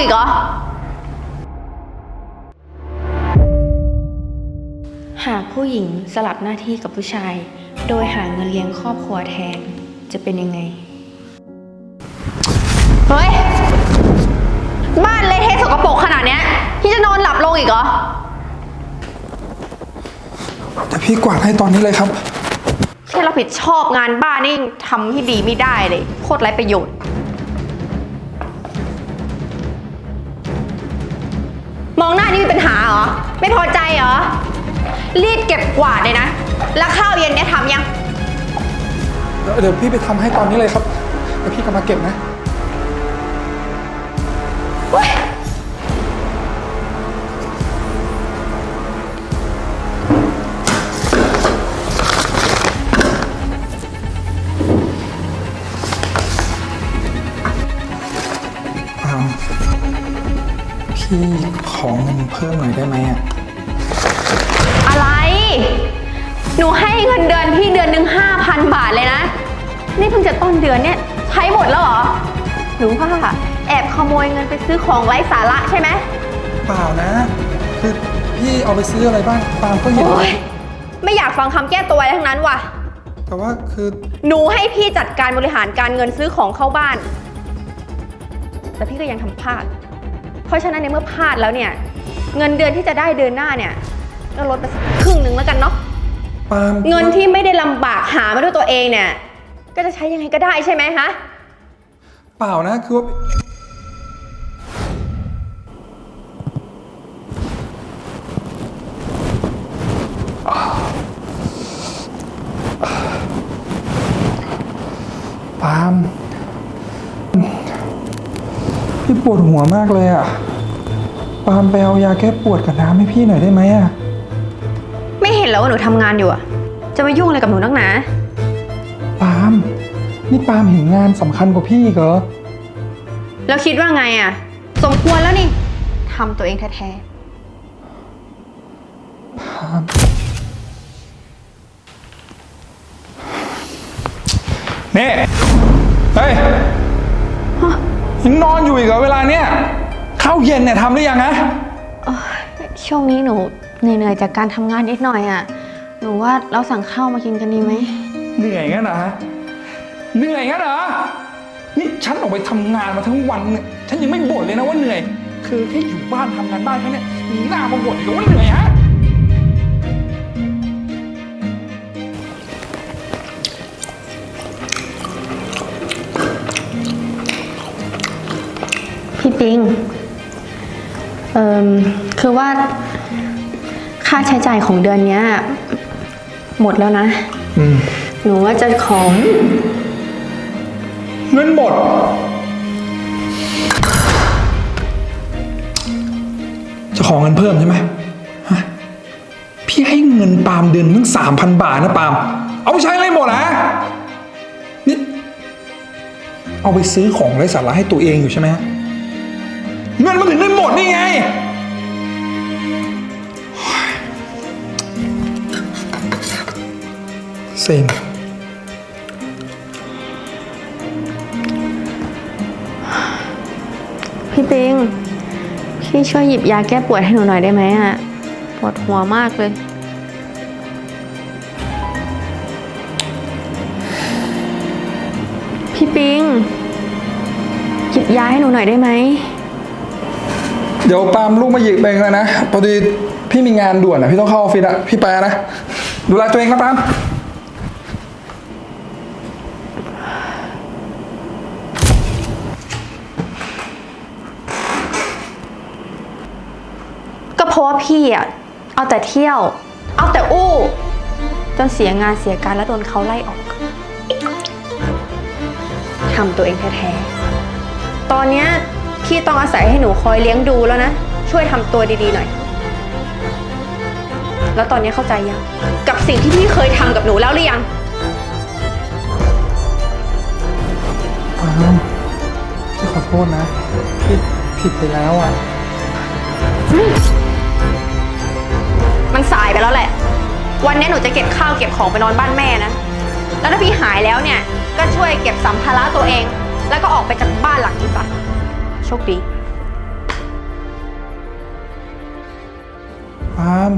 อีกเหรอ หากผู้หญิงสลับหน้าที่กับผู้ชาย โดยหาเงินเลี้ยงครอบครัวแทนจะเป็นยังไง เฮ้ย บ้านเละเทะสกปรกขนาดเนี้ยพี่จะนอนหลับลงอีกเหรอ แต่พี่กวาดให้ตอนนี้เลยครับ แค่รับผิดชอบงานบ้านนี่ยังทำให้ดีไม่ได้เลย โคตรไร้ประโยชน์ มองหน้านี่มีปัญหาเหรอ ไม่พอใจเหรอ รีดเก็บกวาดเลยนะ แล้วข้าวเย็นเนี่ยทำยัง เดี๋ยวเดี๋ยวพี่ไปทำให้ตอนนี้เลยครับแล้วพี่ก็มาเก็บนะอ้ พี่ขอเงินเพิ่มหน่อยได้ไหมอะอะไร หนูให้เงินเดือนพี่เดือนหนึ่งห้าพันบาทเลยนะ นี่เพิ่งจะต้นเดือนเนี่ยใช้หมดแล้วเหรอ หรือว่าแอบขโมยเงินไปซื้อของไร้สาระใช่ไหมเปล่านะ คือพี่เอาไปซื้ออะไรบ้างตามก็เห็นโอ๊ยไม่อยากฟังคำแก้ตัวอะไรทั้งนั้นว่ะ แต่ว่าคือหนูให้พี่จัดการบริหารการเงินซื้อของเข้าบ้าน แต่พี่ก็ยังทำพลาด เพราะฉะนั้นในเมื่อพลาดแล้วเนี่ย เงินเดือนที่จะได้เดือนหน้าเนี่ยก็ลดไปสักครึ่งหนึ่งแล้วกันเนาะ ปาล์มเงินที่ไม่ได้ลำบากหามาด้วยตัวเองเนี่ย ก็จะใช้ยังไงก็ได้ใช่ไหมฮะเปล่านะคือว่าปาล์ม พี่ปวดหัวมากเลยอะปาล์มไปเอายาแก้ปวดกับน้ำให้พี่หน่อยได้ไหมอะไม่เห็นแล้วว่าหนูทำงานอยู่อะจะมายุ่งอะไรกับหนูนักหนา ปาล์มนี่ปาล์มเห็นงานสำคัญกว่าพี่อีกเหรอ แล้วคิดว่าไงอะสมควรแล้วนี่ทำตัวเองแท้ปาล์มนี่ เฮ้ย ยังนอนอยู่อีกเหรอเวลาเนี้ยข้าวเย็นเนี่ยทำหรือยังฮะๆช่วงนี้หนูเหนื่อยๆจากการทำงานนิดหน่อยอะหนูว่าเราสั่งข้าวมากินกันดีไหม เหนื่อยงั้นเหรอฮะเหนื่อยงั้นเหรอ นี่ฉันออกไปทำงานมาทั้งวันเนี่ย ฉันยังไม่บ่นเลยนะว่าเหนื่อย คือแค่อยู่บ้านทำงานบ้านแค่เนี้ยมีหน้ามาบ่นอีกว่าเหนื่อยฮะ พี่ปิงเอ่อคือว่าค่าใช้จ่ายของเดือนเนี้ย หมดแล้วนะ อืมหนูว่าจะของเงินหมด จะขอเงินเพิ่มใช่ไหมฮะพี่ให้เงินปาล์มเดือนตั้งสามพันบาทนะปาล์มเอาไปใช้อะไรหมดนะนี่เอาไปซื้อของไร้สาระให้ตัวเองอยู่ใช่ไหมฮะ เงินมันถึงได้หมดนี่ไงเซ็งพี่ปิง พี่ช่วยหยิบยาแก้ปวดให้หนูหน่อยได้ไหมอะปวดหัวมากเลย พี่ปิง หยิบยาให้หนูหน่อยได้ไหม เดี๋ยวปามลูกมาหยิบเองเลยนะพอดีพี่มีงานด่วนอะพี่ต้องเข้าออฟฟิศอะพี่ไปนะ ดูแลตัวเองนะปามก็เพราะว่าพี่อะเอาแต่เที่ยว เอาแต่อู้ จนเสียงานเสียการแล้วโดนเขาไล่ออกทำตัวเองแท้ๆตอนเนี้ย พี่ต้องอาศัยให้หนูคอยเลี้ยงดูแล้วนะ ช่วยทำตัวดีๆหน่อย แล้วตอนนี้เข้าใจยัง กับสิ่งที่พี่เคยทำกับหนูแล้วหรือยัง ปาล์มพี่ขอโทษนะ พี่ผิดไปแล้วอะ มันสายไปแล้วแหละ วันนี้หนูจะเก็บข้าวเก็บของไปนอนบ้านแม่นะ แล้วถ้าพี่หายแล้วเนี่ย ก็ช่วยเก็บสัมภาระตัวเอง แล้วก็ออกไปจากบ้านหลังนี้ซะ છોકરી આમ